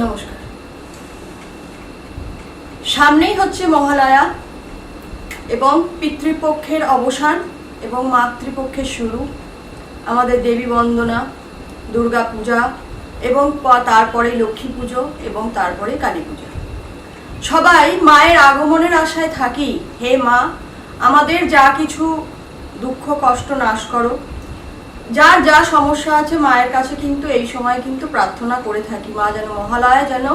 নমস্কার। সামনেই হচ্ছে মহালয়া এবং পিতৃপক্ষের অবসান এবং মাতৃপক্ষের শুরু, আমাদের দেবী বন্দনা, দুর্গা পূজা এবং তারপরে লক্ষ্মী পুজো এবং তারপরে কালী পূজা। সবাই মায়ের আগমনের আশায় থাকি, হে মা, আমাদের যা কিছু দুঃখ, কষ্ট, নাশ করো যার যা সমস্যা আছে মায়ের কাছে কিন্তু এই সময় কিন্তু প্রার্থনা করে থাকি। মা যেন মহালয়া যেন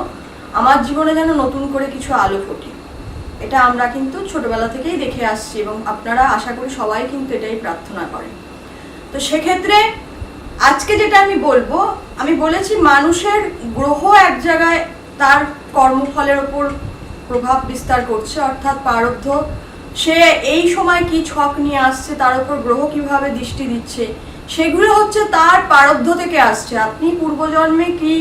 আমার জীবনে যেন নতুন করে কিছু আলো ফোটে। এটা আমরা কিন্তু ছোটবেলা থেকেই দেখে আসছি এবং আপনারা আশা করি সবাই কিন্তু এটাই প্রার্থনা করেন। তো সেক্ষেত্রে আজকে যেটা আমি বলব, আমি বলেছি মানুষের গ্রহ এক জায়গায় তার কর্মফলের ওপর প্রভাব বিস্তার করছে, অর্থাৎ প্রারব্ধ সে এই সময় কি ছক নিয়ে আসছে, তার উপর গ্রহ কীভাবে দৃষ্টি দিচ্ছে সেগুলো হচ্ছে তার প্রারব্ধ থেকে আসছে। আপনি পূর্বজন্মে কি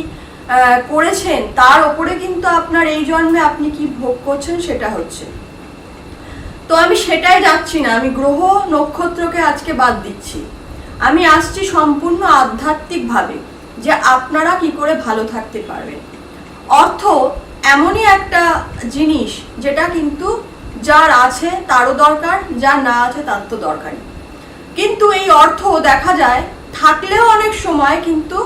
করেছেন? তার ওপরে কিন্তু আপনার এই জন্মে আপনি কি ভোগ করছেন সেটা হচ্ছে। তো আমি সেটাই যাচ্ছি না, আমি গ্রহ নক্ষত্রকে আজকে বাদ দিচ্ছি। আমি আসছি সম্পূর্ণ আধ্যাত্মিকভাবে, যে আপনারা কি করে ভালো থাকতে পারবেন। অর্থ এমনই একটা জিনিস, যেটা কিন্তু যার আছে তারও দরকার, যার না আছে তার তো দরকারই। কিন্তু এই অর্থ দেখা যায়, থাকলেও অনেক সময় কিন্তু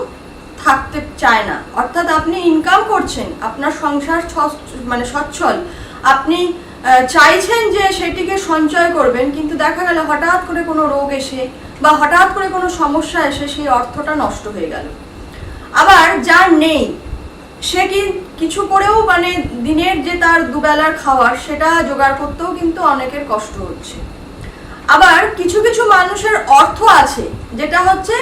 থাকতে চায় না। অর্থাৎ আপনি ইনকাম করছেন, আপনার সংসার মানে সচ্ছল। আপনি চাইছেন যে সেটিকে সঞ্চয় করবেন, কিন্তু দেখা গেল হঠাৎ করে কোনো রোগ এসে বা হঠাৎ করে কোনো সমস্যা এসে সেই অর্থটা নষ্ট হয়ে গেল। আবার যার নেই, সে কি কিছু করেও মানে দিনের যে তার দুবেলার খাওয়ার, সেটা জোগাড় করতেও কিন্তু অনেকের কষ্ট হচ্ছে। আবার কিছু কিছু মানুষের অর্থ আছে, যেটা হচ্ছে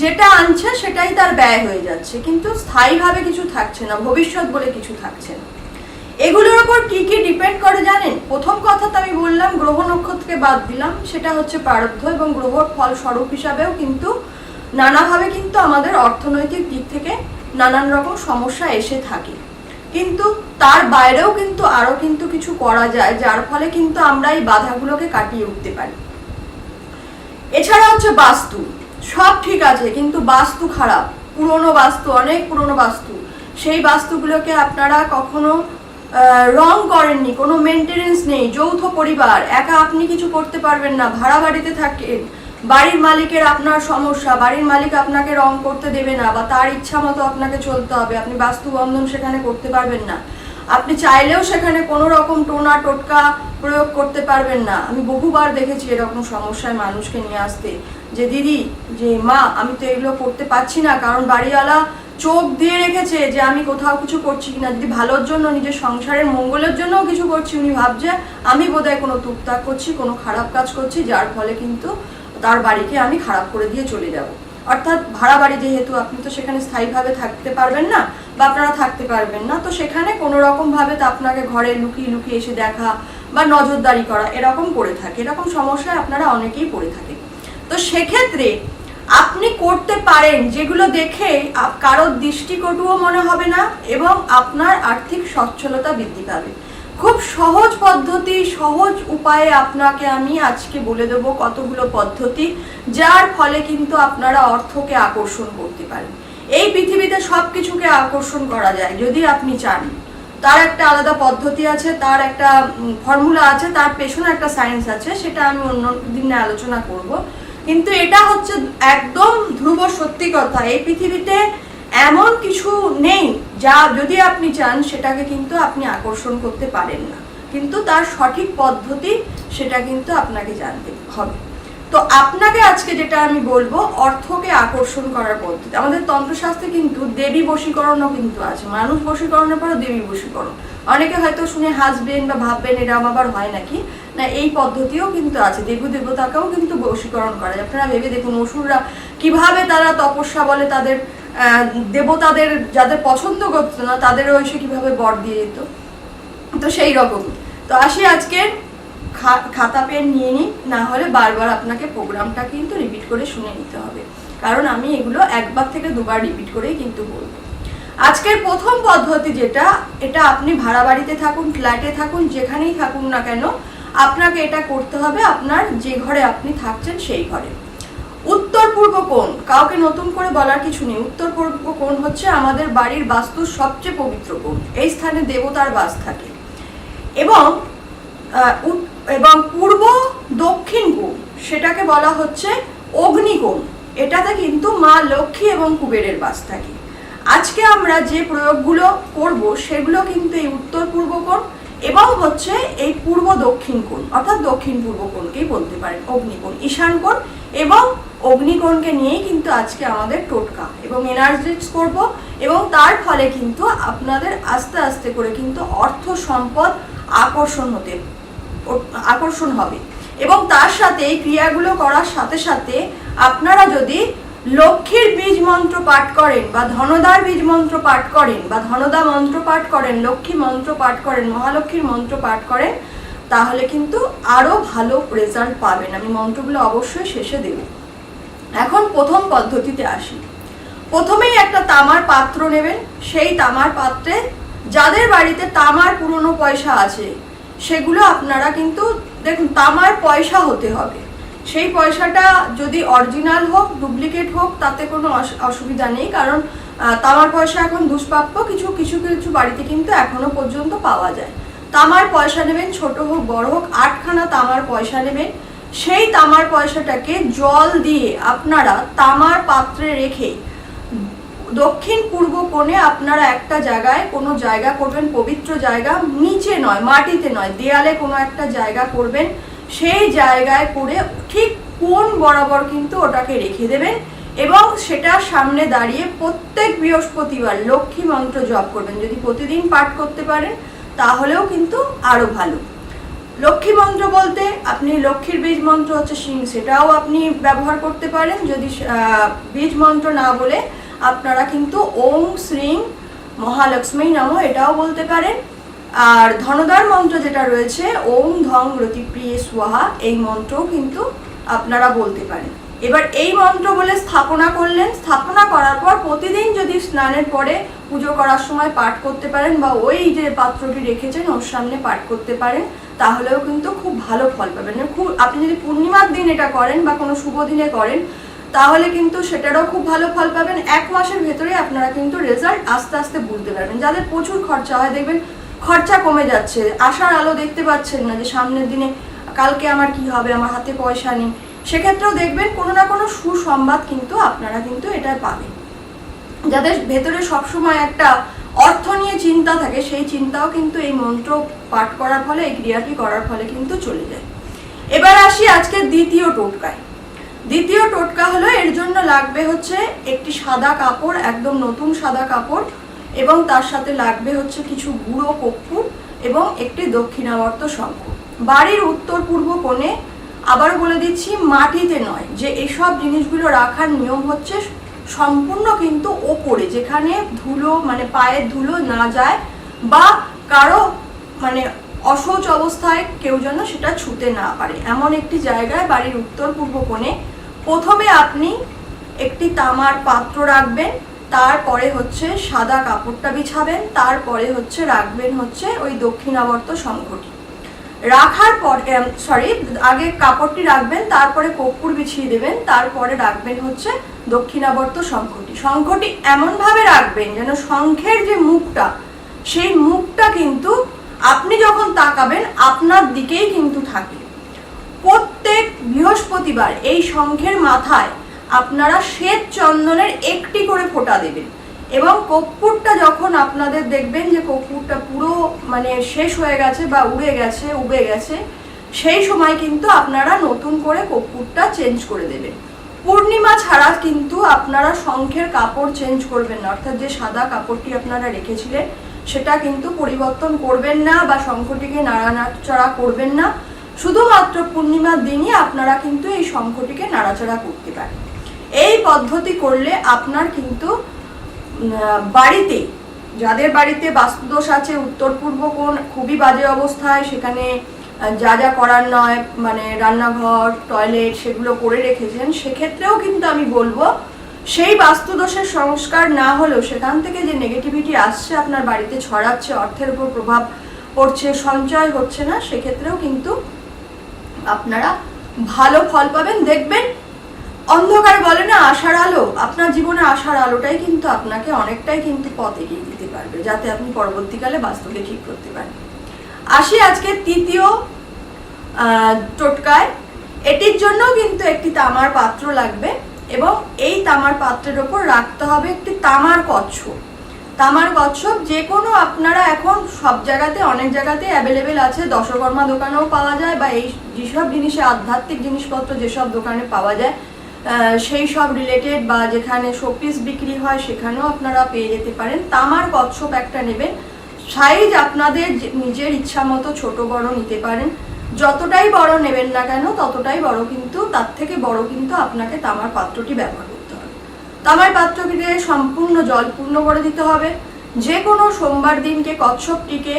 যেটা আনছে সেটাই তার ব্যয় হয়ে যাচ্ছে, কিন্তু স্থায়ীভাবে কিছু থাকছে না, ভবিষ্যৎ বলে কিছু থাকছে না। এগুলোর উপর কি কি ডিপেন্ড করে জানেন? প্রথম কথা তো আমি বললাম, গ্রহ নক্ষত্রকে বাদ দিলাম, সেটা হচ্ছে প্রারব্ধ এবং গ্রহর ফল স্বরূপ হিসাবেও কিন্তু নানাভাবে কিন্তু আমাদের অর্থনৈতিক দিক থেকে নানান রকম সমস্যা এসে থাকে। কিন্তু তার বাইরেও কিন্তু আরও কিন্তু কিছু করা যায়, যার ফলে কিন্তু আমরা এই বাধাগুলোকে কাটিয়ে উঠতে পারি। এছাড়া হচ্ছে বাস্তু। সব ঠিক আছে, কিন্তু বাস্তু খারাপ। পুরনো বাস্তু, অনেক পুরনো বাস্তু। সেই বাস্তুগুলোকে আপনারা কখনো রং করেননি, কোনো মেনটেনেন্স নেই, যৌথ পরিবার, একা আপনি কিছু করতে পারবেন না, ভাড়া বাড়িতে থাকেন বাড়ির মালিকের আপনার সমস্যা, বাড়ির মালিক আপনাকে রং করতে দেবে না, বা তার ইচ্ছা মতো আপনাকে চলতে হবে, আপনি বাস্তু বন্ধন সেখানে করতে পারবেন না। আপনি চাইলেও সেখানে কোনো রকম টোনা টোটকা প্রয়োগ করতে পারবেন না। আমি বহুবার দেখেছি এরকম সমস্যায় মানুষকে নিয়ে আসতে যে, দিদি, যে, মা, আমি তো এগুলো করতে পারছি না। কারণ বাড়িওয়ালা চোখ দিয়ে রেখেছে যে, আমি কোথাও কিছু করছি কিনা। যদি ভালোর জন্য, নিজের সংসারের মঙ্গলের জন্যও কিছু করছি। উনি ভাবছে, আমি বোধহয় কোনো টুকটাক করছি, কোনো খারাপ কাজ করছি, যার ফলে কিন্তু তার বাড়িকে আমি খারাপ করে দিয়ে চলে যাব। অর্থাৎ ভাড়া বাড়ি যেহেতু, আপনি তো সেখানে স্থায়ীভাবে থাকতে পারবেন না বা আপনারা থাকতে পারবেন না, তো সেখানে কোনো তো আপনাকে ঘরে লুকিয়ে লুকিয়ে এসে দেখা বা নজরদারি করা এরকম করে থাকে। এরকম সমস্যায় আপনারা অনেকেই পড়ে থাকে। তো সেক্ষেত্রে আপনি করতে পারেন যেগুলো দেখে কারোর দৃষ্টিকটুও মনে হবে না এবং আপনার আর্থিক সচ্ছলতা বৃদ্ধি পাবে। খুব সহজ পদ্ধতি, সহজ উপায়ে আপনাকে আমি আজকে বলে দেবো কতগুলো পদ্ধতি, যার ফলে কিন্তু আপনারা অর্থকে আকর্ষণ করতে পারেন। এই পৃথিবীতে সব কিছুকে আকর্ষণ করা যায়, যদি আপনি চান। তার একটা আলাদা পদ্ধতি আছে, তার একটা ফর্মুলা আছে, তার পেছনে একটা সায়েন্স আছে, সেটা আমি অন্য দিনে আলোচনা করব। কিন্তু এটা হচ্ছে একদম ধ্রুব সত্যি কথা। এই পৃথিবীতে এমন কিছু নেই যা যদি আপনি চান, সেটাকে কিন্তু আপনি আকর্ষণ করতে পারেন না। কিন্তু তার সঠিক পদ্ধতি, সেটা কিন্তু আপনাকে জানতে হবে। তো আপনাকে আজকে যেটা আমি বলব, অর্থকে আকর্ষণ করার পদ্ধতি। আমাদের তন্ত্রশাস্ত্রে কিন্তু দেবী বশীকরণও কিন্তু আছে। মানুষ বশীকরণের পরও দেবী বশীকরণ। অনেকে হয়তো শুনে হাসবেন বা ভাববেন, এরম আবার হয় নাকি? না, এই পদ্ধতিও কিন্তু আছে। দেবী দেবতাকেও কিন্তু বশীকরণ করা যায়। আপনারা ভেবে দেখুন, অসুররা কীভাবে তারা তপস্যা বলে তাদের দেবতাদের যাদের পছন্দ করতো না, তাদেরও এসে কীভাবে বর দিয়ে যেত তো সেই রকম। তো আসি আজকে খাতা পেন নিয়ে নিই, না হলে বারবার আপনাকে প্রোগ্রামটা কিন্তু রিপিট করে শুনে নিতে হবে। কারণ আমি এগুলো একবার থেকে দুবার রিপিট করেই কিন্তু বলব। আজকের প্রথম পদ্ধতি যেটা, এটা আপনি ভাড়া বাড়িতে থাকুন, ফ্ল্যাটে থাকুন, যেখানেই থাকুন না কেন, আপনাকে এটা করতে হবে আপনার যে ঘরে আপনি থাকছেন সেই ঘরে। উত্তর পূর্ব কোণ? কাউকে নতুন করে বলার কিছু নেই। উত্তর পূর্ব কোণ হচ্ছে আমাদের বাড়ির বাস্তুর সবচেয়ে পবিত্র কোণ। এই স্থানে দেবতার বাস থাকে। এবং এবং পূর্ব দক্ষিণ কোণ, সেটাকে বলা হচ্ছে অগ্নিকোণ। এটাতে কিন্তু মা লক্ষ্মী এবং কুবেরের বাস থাকে। আজকে আমরা যে প্রয়োগগুলো করব, সেগুলো কিন্তু এই উত্তর পূর্ব কোণ এবং হচ্ছে এই পূর্ব দক্ষিণ কোণ, অর্থাৎ দক্ষিণ পূর্ব কোণকেই বলতে পারেন, অগ্নিকোণ। ঈশান কোণ এবং অগ্নিকোণকে নিয়েই কিন্তু আজকে আমাদের টোটকা। এবং এনার্জিক্স করব এবং তার ফলে কিন্তু আপনাদের আস্তে আস্তে করে কিন্তু অর্থ সম্পদ আকর্ষণ হতে, আকর্ষণ হবে। এবং তার সাথে এই ক্রিয়াগুলো করার সাথে সাথে আপনারা যদি লক্ষ্মীর বীজ মন্ত্র পাঠ করেন বা ধনদার বীজ মন্ত্র পাঠ করেন বা ধনদা মন্ত্র পাঠ করেন, লক্ষ্মী মন্ত্র পাঠ করেন, মহালক্ষ্মীর মন্ত্র পাঠ করেন তাহলে কিন্তু আরও ভালো রেজাল্ট পাবেন। আমি মন্ত্রগুলো অবশ্যই শেষে দেব। এখন প্রথম পদ্ধতিতে আসি। প্রথমেই একটা তামার পাত্র নেবেন। সেই তামার পাত্রে যাদের বাড়িতে তামার পুরনো পয়সা আছে, সেগুলো আপনারা কিন্তু, দেখুন, তামার পয়সা হতে হবে। সেই পয়সাটা যদি অরিজিনাল হোক ডুপ্লিকেট হোক, তাতে কোনো অস- অসুবিধা নেই। কারণ তামার পয়সা এখন দুষ্প্রাপ্য। কিছু কিছু কিছু বাড়িতে কিন্তু এখনও পর্যন্ত পাওয়া যায়। তামার পয়সা নেবেন, ছোট হোক, বড় হোক, আটখানা তামার পয়সা নেবেন। সেই তামার পয়সাটাকে জল দিয়ে আপনারা তামার পাত্রে রেখে দক্ষিণ পূর্ব কোণে আপনারা একটা জায়গায় কোনো জায়গা করবেন, পবিত্র জায়গা, নিচে নয়, মাটিতে নয়, দেয়ালে কোনো একটা জায়গা করবেন। সেই জায়গায় করে ঠিক কোন বরাবর কিন্তু ওটাকে রেখে দেবেন এবং সেটার সামনে দাঁড়িয়ে প্রত্যেক বৃহস্পতিবার লক্ষ্মী মন্ত্র জপ করবেন। যদি প্রতিদিন পাঠ করতে পারেন তাহলেও কিন্তু আরও ভালো। লক্ষ্মী মন্ত্র বলতে আপনি লক্ষ্মীর বীজ মন্ত্র হচ্ছে সিং, সেটাও আপনি ব্যবহার করতে পারেন। যদি বীজ মন্ত্র না বলে আপনারা কিন্তু ওম শ্রীং মহালক্ষ্মী নম এটাও বলতে পারেন। আর ধনদার মন্ত্র যেটা রয়েছে, ওম ধং রতিপ্রিয় স্বাহা, এই মন্ত্রও কিন্তু আপনারা বলতে পারেন। এবার এই মন্ত্র বলে স্থাপনা করলেন। স্থাপনা করার পর প্রতিদিন যদি স্নানের পরে পুজো করার সময় পাঠ করতে পারেন বা ওই যে পাত্রটি রেখেছেন ওর সামনে পাঠ করতে পারেন, তাহলেও কিন্তু খুব ভালো ফল পাবেন। খুব আপনি যদি পূর্ণিমার দিন এটা করেন বা কোনো শুভ দিনে করেন, তাহলে কিন্তু সেটারও খুব ভালো ফল পাবেন। এক মাসের ভেতরে আপনারা কিন্তু রেজাল্ট আস্তে আস্তে বুঝতে পারবেন। যাদের প্রচুর খরচা হয়, দেখবেন খরচা কমে যাচ্ছে। আশার আলো দেখতে পাচ্ছেন না যে সামনের দিনে কালকে আমার কি হবে, আমার হাতে পয়সা নেই। সেক্ষেত্রেও দেখবেন কোনো না কোনো সুসংবাদ কিন্তু আপনারা কিন্তু এটা পাবেন। যাদের ভেতরে সবসময় একটা অর্থ নিয়ে চিন্তা থাকে, সেই চিন্তাও কিন্তু এই মন্ত্র পাঠ করার ফলে, এই ক্রিয়াটি করার ফলে কিন্তু চলে যায়। এবার আসি আজকে দ্বিতীয় টোটকায়। দ্বিতীয় টোটকা হলো, এর জন্য লাগবে হচ্ছে একটি সাদা কাপড়, একদম নতুন সাদা কাপড়, এবং তার সাথে লাগবে হচ্ছে কিছু গুঁড়ো কর্পূর এবং একটি দক্ষিণাবর্ত শঙ্খ। বাড়ির উত্তর পূর্ব কোণে আবার বলে দিচ্ছি, মাটিতে নয়, যে এসব জিনিসগুলো রাখার নিয়ম হচ্ছে সম্পূর্ণ কিন্তু ওপরে, যেখানে ধুলো মানে পায়ের ধুলো না যায় বা কারও মানে অসহজ অবস্থায় কেউ যেন সেটা ছুতে না পারে। এমন একটি জায়গায় বাড়ির উত্তর পূর্ব কোণে প্রথমে আপনি একটি তামার পাত্র রাখবেন, তারপরে হচ্ছে সাদা কাপড়টা বিছাবেন, তারপরে হচ্ছে রাখবেন হচ্ছে ওই দক্ষিণাবর্ত শঙ্খটি রাখার পর সরি আগে কাপড়টি রাখবেন, তারপরে কর্পূর বিছিয়ে দেবেন, তারপরে রাখবেন হচ্ছে দক্ষিণাবর্ত শঙ্খটি। শঙ্খটি এমনভাবে রাখবেন যেন শঙ্খের যে মুখটা, সেই মুখটা কিন্তু আপনি যখন তাকাবেন, আপনার দিকেই কিন্তু থাকে। প্রত্যেক বৃহস্পতিবার এই শঙ্খের মাথায় আপনারা শ্বেত চন্দনের একটি করে ফোঁটা দেবেন এবং কর্পূরটা যখন আপনাদের দেখবেন যে কর্পূরটা পুরো মানে শেষ হয়ে গেছে বা উড়ে গেছে, উবে গেছে, সেই সময় কিন্তু আপনারা নতুন করে কর্পূরটা চেঞ্জ করে দেবেন পূর্ণিমা ছাড়া কিন্তু আপনারা শঙ্খের কাপড় চেঞ্জ করবেন না। অর্থাৎ যে সাদা কাপড়টি আপনারা রেখেছিলেন, সেটা কিন্তু পরিবর্তন করবেন না বা শঙ্খটিকে নাড়ানাড়া করবেন না। শুধুমাত্র পূর্ণিমার দিনই আপনারা কিন্তু এই শঙ্খটিকে নাড়াচাড়া করতে পারেন। এই পদ্ধতি করলে আপনার কিন্তু বাড়িতে যাদের বাড়িতে বাস্তুদোষ আছে, উত্তর পূর্ব কোণ খুবই বাজে অবস্থায়, সেখানে যা যা করার নয় মানে রান্নাঘর টয়লেট সেগুলো করে রেখেছেন, সেক্ষেত্রেও কিন্তু আমি বলব, সেই বাস্তুদোষের সংস্কার না হলেও সেখান থেকে যে নেগেটিভিটি আসছে, আপনার বাড়িতে ছড়াচ্ছে, অর্থের উপর প্রভাব পড়ছে, সঞ্চয় হচ্ছে না, সেক্ষেত্রেও কিন্তু আপনারা ভালো ফল পাবেন। দেখবেন অন্ধকার বলে না, আশার আলো। আপনার জীবনে আশার আলোটাই কিন্তু আপনাকে অনেকটাই কিন্তু পথ এগিয়ে দিতে পারবে, যাতে আপনি পরবর্তীকালে বাস্তবে ঠিক করতে পারেন। আসি আজকে তৃতীয় টোটকায়। এটির জন্য কিন্তু একটি তামার পাত্র লাগবে এবং এই তামার পাত্রের ওপর রাখতে হবে একটি তামার কচ্ছপ। তামার কচ্ছপ যে কোনো আপনারা এখন সব জায়গাতে, অনেক জায়গাতে অ্যাভেলেবেল আছে। দশকর্মা দোকানেও পাওয়া যায় বা এই যেসব জিনিসে আধ্যাত্মিক জিনিসপত্র যেসব দোকানে পাওয়া যায় সেই সব রিলেটেড বা যেখানে শোপিস বিক্রি হয়, সেখানেও আপনারা পেয়ে যেতে পারেন। তামার কচ্ছপ একটা নেবেন। সাইজ আপনাদের নিজের ইচ্ছা মতো ছোট, বড় নিতে পারেন। যতটাই বড় নেবেন না কেন, ততটাই বড় কিন্তু, তার থেকে বড় কিন্তু আপনাকে তামার পাত্রটি ব্যবহার করতে হবে। তামার পাত্রটিকে সম্পূর্ণ জল পূর্ণ করে দিতে হবে। যে কোনো সোমবার দিনকে কচ্ছপটিকে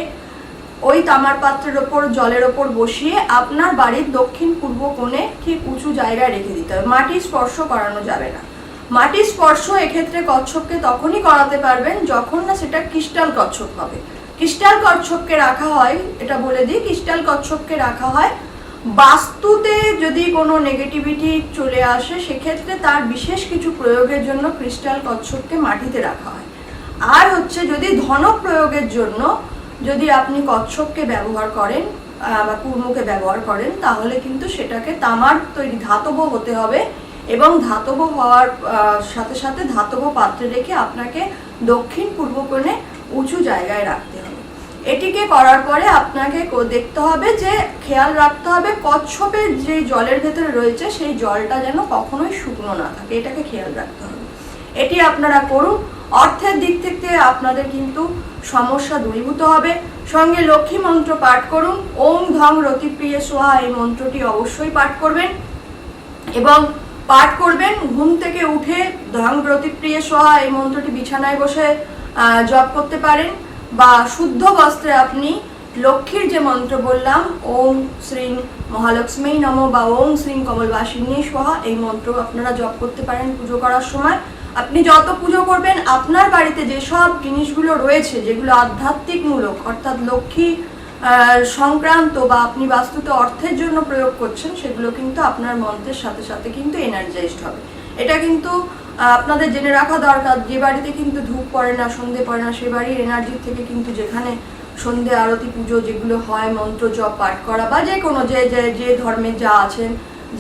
ওই তামার পাত্রের ওপর, জলের ওপর বসিয়ে আপনার বাড়ির দক্ষিণ পূর্ব কোণে ঠিক উঁচু জায়গায় রেখে দিতে হবে। মাটি স্পর্শ করানো যাবে না। মাটি স্পর্শ এক্ষেত্রে কচ্ছপকে তখনই করাতে পারবেন যখন না সেটা ক্রিস্টাল কচ্ছপ হবে। ক্রিস্টাল কচ্ছপকে রাখা হয়, এটা বলে দিই, ক্রিস্টাল কচ্ছপকে রাখা হয় বাস্তুতে যদি কোনো নেগেটিভিটি চলে আসে, সেক্ষেত্রে তার বিশেষ কিছু প্রয়োগের জন্য ক্রিস্টাল কচ্ছপকে মাটিতে রাখা হয়। আর হচ্ছে যদি ধন প্রয়োগের জন্য যদি আপনি কচ্ছপকে ব্যবহার করেন বা কুর্মকে ব্যবহার করেন, তাহলে কিন্তু সেটাকে তামার তৈরি ধাতব হতে হবে এবং ধাতব হওয়ার সাথে সাথে ধাতব পাত্রে রেখে আপনাকে দক্ষিণ পূর্ব কোণে উঁচু জায়গায় রাখতে হবে। এটিকে করার পরে আপনাকে দেখতে হবে যে, খেয়াল রাখতে হবে কচ্ছপের যে জলের ভেতরে রয়েছে, সেই জলটা যেন কখনোই শুকনো না থাকে। এটাকে খেয়াল রাখতে হবে। এটি আপনারা করুন। অর্থের দিক থেকে আপনাদের কিন্তু সমস্যা দূরীভূত হবে। সঙ্গে লক্ষ্মী মন্ত্র পাঠ করুন। ওম ধং রতিপ্রিয় সোহা, এই মন্ত্রটি অবশ্যই পাঠ করবেন। এবং পাঠ করবেন, ঘুম থেকে উঠে ধং প্রতিপ্রিয় সোহা, এই মন্ত্রটি বিছানায় বসে জপ করতে পারেন। বা শুদ্ধ বস্ত্রে আপনি লক্ষ্মীর যে মন্ত্র বললাম, ওম শ্রী মহালক্ষ্মী নম বা ওম শ্রী কমলবাসিনী সোহা, এই মন্ত্র আপনারা জপ করতে পারেন পুজো করার সময়। আপনি যত পুজো করবেন, আপনার বাড়িতে যেসব জিনিসগুলো রয়েছে, যেগুলো আধ্যাত্মিকমূলক অর্থাৎ লক্ষ্মী সংক্রান্ত বা আপনি বাস্তুতে অর্থের জন্য প্রয়োগ করছেন, সেগুলো কিন্তু আপনার মন্ত্রের সাথে সাথে কিন্তু এনার্জাইজড হবে। এটা কিন্তু আপনাদের জেনে রাখা দরকার, যে বাড়িতে কিন্তু ধূপ পড়ে না, সন্ধে পড়ে না, সে বাড়ির এনার্জি থেকে কিন্তু যেখানে সন্ধে, আরতি, পুজো যেগুলো হয়, মন্ত্র জপ, পাঠ করা বা যে কোনো যে যে ধর্মের যা আছেন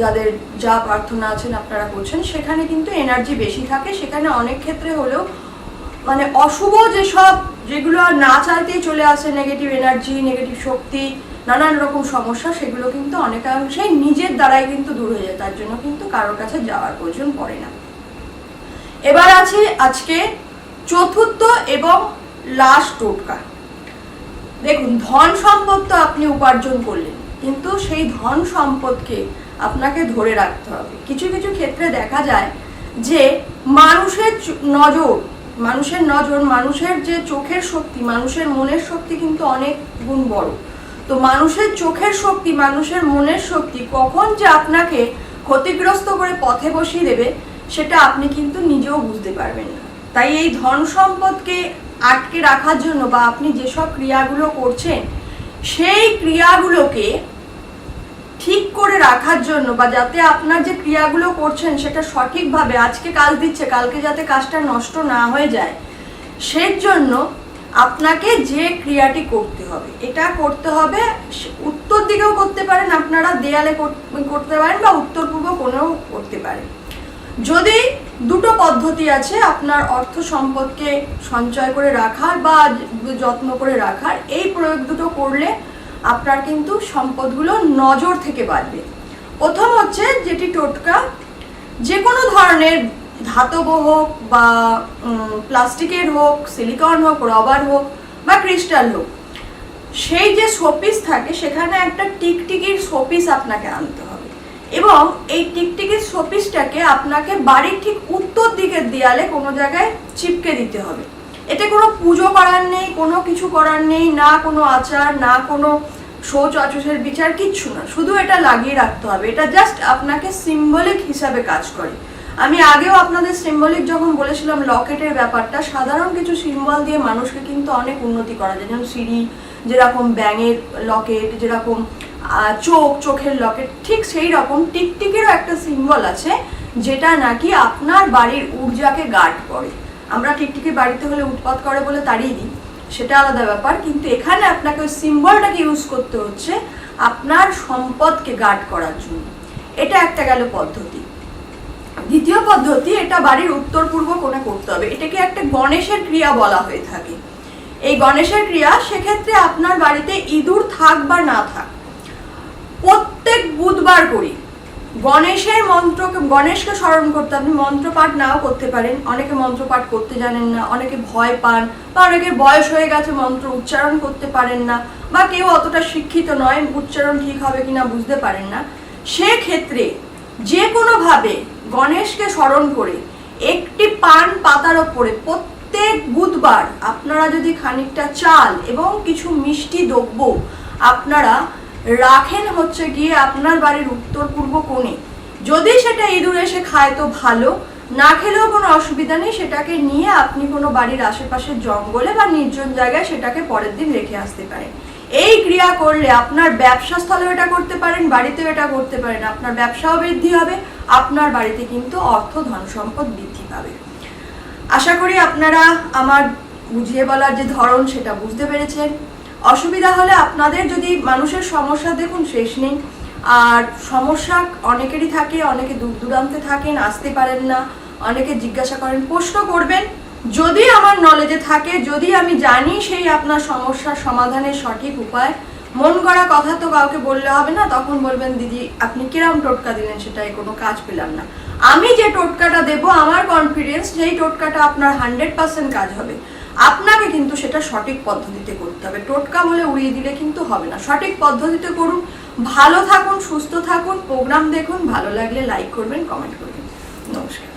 যাদের যা প্রার্থনা আছেন আপনারা করছেন, সেখানে কিন্তু এনার্জি বেশি থাকে। সেখানে অনেক ক্ষেত্রে হলেও মানে অশুভ যেসব যেগুলো আর না চাইতেই চলে আসে নেগেটিভ এনার্জি নেগেটিভ শক্তি, নানান রকম সমস্যা, সেগুলো কিন্তু অনেকাংশেই নিজের দ্বারাই কিন্তু দূর হয়ে যায়। তার জন্য কিন্তু কারোর কাছে যাওয়ার প্রয়োজন পড়ে না। এবার আছে আজকে চতুর্থ এবং লাস্ট টোটকা। দেখুন, ধন সম্পদ তো আপনি উপার্জন করলেন, কিন্তু সেই ধন সম্পদকে আপনাকে ধরে রাখতে হবে। কিছু কিছু ক্ষেত্রে দেখা যায় যে মানুষের নজর মানুষের নজর, মানুষের যে চোখের শক্তি, মানুষের মনের শক্তি কিন্তু অনেক গুণ বড়। তো মানুষের চোখের শক্তি, মানুষের মনের শক্তি কখন যে আপনাকে ক্ষতিগ্রস্ত করে পথে বসিয়ে দেবে, সেটা আপনি কিন্তু নিজেও বুঝতে পারবেন না। তাই এই ধন সম্পদকে আটকে রাখার জন্য বা আপনি যেসব ক্রিয়াগুলো করছেন, সেই ক্রিয়াগুলোকে ঠিক করে রাখার জন্য বা যাতে আপনার যে ক্রিয়াগুলো করছেন সেটা সঠিকভাবে আজকে কাজ দিচ্ছে, কালকে যাতে কাজটা নষ্ট না হয়ে যায়, সেই জন্য আপনাকে যে ক্রিয়াটি করতে হবে, এটা করতে হবে উত্তর দিকেও করতে পারেন, আপনারা দেয়ালে করতে পারেন বা উত্তর পূর্ব কোণেও করতে পারেন। যদি দুটো পদ্ধতি আছে আপনার অর্থ সম্পদকে সঞ্চয় করে রাখার বা যত্ন করে রাখার, এই প্রয়োগ দুটো করলে আপনার কিন্তু সম্পদগুলো নজর থেকে বাড়বে প্রথম হচ্ছে যেটি টোটকা যে কোনো ধরনের ধাতব হোক বা প্লাস্টিকের হোক, সিলিকন হোক, রবার হোক বা ক্রিস্টাল হোক, সেই যে শোপিস থাকে, সেখানে একটা টিকটিকির শোপিস আপনাকে আনতে হবে। এবং এই টিকটিকির শোপিসটাকে আপনাকে বাড়ির ঠিক উত্তর দিকের দেয়ালে কোনো জায়গায় চিপকে দিতে হবে। এতে কোনো পুজো করার নেই, কোনো কিছু করার নেই, না কোনো আচার, না কোনো শৌচ অচসের বিচার, কিচ্ছু না। শুধু এটা লাগিয়ে রাখতে হবে। এটা জাস্ট আপনাকে সিম্বলিক হিসাবে কাজ করে। আমি আগেও আপনাদের সিম্বলিক যখন বলেছিলাম লকেটের ব্যাপারটা, সাধারণ কিছু সিম্বল দিয়ে মানুষকে কিন্তু অনেক উন্নতি করা যায়। যেমন সিঁড়ি, যেরকম ব্যাঙের লকেট, যেরকম চোখ, চোখের লকেট, ঠিক সেই রকম টিকটিকেরও একটা সিম্বল আছে, যেটা নাকি আপনার বাড়ির ঊর্জাকে গার্ড করে। আমরা টিকটিকি বাড়িতে হলে উৎপাত করে বলে তাড়িয়ে দিই। সেটা আলাদা ব্যাপার, কিন্তু এখানে আপনাকে ওই সিম্বলটাকে ইউজ করতে হচ্ছে আপনার সম্পদকে গার্ড করার জন্য। এটা একটা গেল পদ্ধতি। দ্বিতীয় পদ্ধতি, এটা বাড়ির উত্তর পূর্ব কোণে করতে হবে। এটাকে একটা গণেশের ক্রিয়া বলা হয়ে থাকে। এই গণেশের ক্রিয়া, সেক্ষেত্রে আপনার বাড়িতে ইঁদুর থাক বা না থাক, প্রত্যেক বুধবার করি গণেশের মন্ত্রকে গণেশকে স্মরণ করতে আপনি মন্ত্রপাঠ নাও করতে পারেন। অনেকে মন্ত্রপাঠ করতে জানেন না, অনেকে ভয় পান বা অনেকের বয়স হয়ে গেছে, মন্ত্র উচ্চারণ করতে পারেন না বা কেউ অতটা শিক্ষিত নয়, উচ্চারণ ঠিক হবে কিনা বুঝতে পারেন না। সেক্ষেত্রে যে কোনোভাবে গণেশকে স্মরণ করে একটি পান পাতার ওপরে প্রত্যেক বুধবার আপনারা যদি খানিকটা চাল এবং কিছু মিষ্টি দ্রব্য আপনারা রাখেন হচ্ছে গিয়ে আপনার বাড়ির উত্তর পূর্ব কোণে। যদি সেটা ইঁদুর এসে খায় তো ভালো, না খেলেও কোনো অসুবিধা নেই, সেটাকে নিয়ে আপনি কোনো বাড়ির আশেপাশের জঙ্গলে বা নির্জন জায়গায় সেটাকে পরের দিন রেখে আসতে পারেন। এই ক্রিয়া করলে আপনার ব্যবসা স্থলেও এটা করতে পারেন, বাড়িতেও এটা করতে পারেন। আপনার ব্যবসাও বৃদ্ধি হবে, আপনার বাড়িতে কিন্তু অর্থ ধন সম্পদ বৃদ্ধি পাবে। আশা করি আপনারা আমার বুঝিয়ে বলার যে ধরন, সেটা বুঝতে পেরেছেন। অসুবিধা হলে আপনাদের যদি মানুষের সমস্যা, দেখুন শেষ নেই। আর সমস্যা অনেকেরই থাকে, অনেকে দূর দূরান্তে থাকেন, আসতে পারেন না। অনেকে জিজ্ঞাসা করেন, প্রশ্ন করবেন, যদি আমার নলেজে থাকে, যদি আমি জানি সেই আপনার সমস্যার সমাধানের সঠিক উপায়, মন করা কথা তো কাউকে বললে হবে না, তখন বলবেন, দিদি, আপনি কিরাম টোটকা দিলেন, সেটাই কোনো কাজ পেলাম না। আমি যে টোটকাটা দেব, আমার কনফিডেন্স সেই টোটকাটা আপনার হান্ড্রেড পার্সেন্ট কাজ হবে। আপনাকে কিন্তু সেটা সঠিক পদ্ধতিতে করতে হবে। টোটকা বলে উড়িয়ে দিলে কিন্তু হবে না। সঠিক পদ্ধতিতে করুন, ভালো থাকুন, সুস্থ থাকুন প্রোগ্রাম দেখুন, ভালো লাগলে লাইক করবেন কমেন্ট করবেন। নমস্কার।